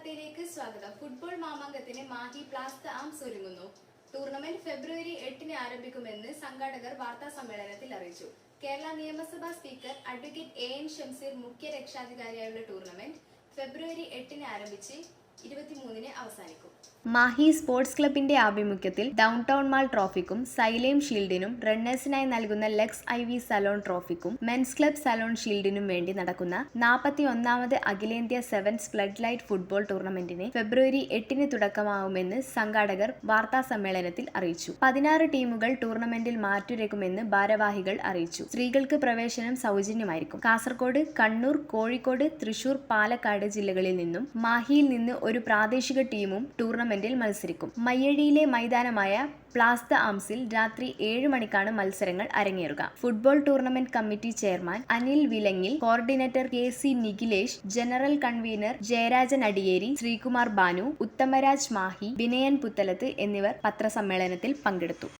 വാർത്തയിലേക്ക് സ്വാഗതം. ഫുട്ബോൾ മാമാങ്കത്തിന് മാഹി പ്ലാസ്ത ആംസ് ഒരുങ്ങുന്നു ടൂർണമെന്റ് ഫെബ്രുവരി എട്ടിന് ആരംഭിക്കുമെന്ന് സംഘാടകർ വാർത്താ സമ്മേളനത്തിൽ അറിയിച്ചു. കേരള നിയമസഭാ speaker advocate A N Shamseer മുഖ്യ രക്ഷാധികാരിയായുള്ള ടൂർണമെന്റ് ഫെബ്രുവരി എട്ടിന് ആരംഭിച്ച് ഇരുപത്തിമൂന്നിന് അവസാനിക്കും. മാഹി സ്പോർട്സ് ക്ലബിന്റെ ആഭിമുഖ്യത്തിൽ ഡൗൺ ടൗൺ മാൾ ട്രോഫിക്കും സൈലേം ഷീൽഡിനും റണ്ണേഴ്സിനായി നൽകുന്ന ലെക്സ് ഐ വി സലോൺ ട്രോഫിക്കും മെൻസ് ക്ലബ് സലോൺ ഷീൽഡിനും വേണ്ടി നടക്കുന്ന നാൽപ്പത്തി ഒന്നാമത് അഖിലേന്ത്യാ സെവൻസ് ഫ്ലഡ് ലൈറ്റ് ഫുട്ബോൾ ടൂർണമെന്റിന് ഫെബ്രുവരി എട്ടിന് തുടക്കമാവുമെന്ന് സംഘാടകർ വാർത്താ സമ്മേളനത്തിൽ അറിയിച്ചു. പതിനാറ് ടീമുകൾ ടൂർണമെന്റിൽ മാറ്റുരക്കുമെന്ന് ഭാരവാഹികൾ അറിയിച്ചു. സ്ത്രീകൾക്ക് പ്രവേശനം സൗജന്യമായിരിക്കും. കാസർകോട് കണ്ണൂർ കോഴിക്കോട് തൃശൂർ പാലക്കാട് ജില്ലകളിൽ നിന്നും മാഹിയിൽ നിന്ന് ഒരു പ്രാദേശിക ടീമും ടൂർണമെന്റിൽ മത്സരിക്കും. മയ്യഴിയിലെ മൈതാനമായ പ്ലാസ്ത ആംസിൽ രാത്രി ഏഴ് മണിക്കാണ് മത്സരങ്ങൾ അരങ്ങേറുക. Football tournament committee chairman Anil Vilangil coordinator K C Nikhilesh general convener Jayarajan Adiyeri Sreekumar Banu Uthamaraj Mahe Vinayan Puthalath എന്നിവർ പത്രസമ്മേളനത്തിൽ പങ്കെടുത്തു.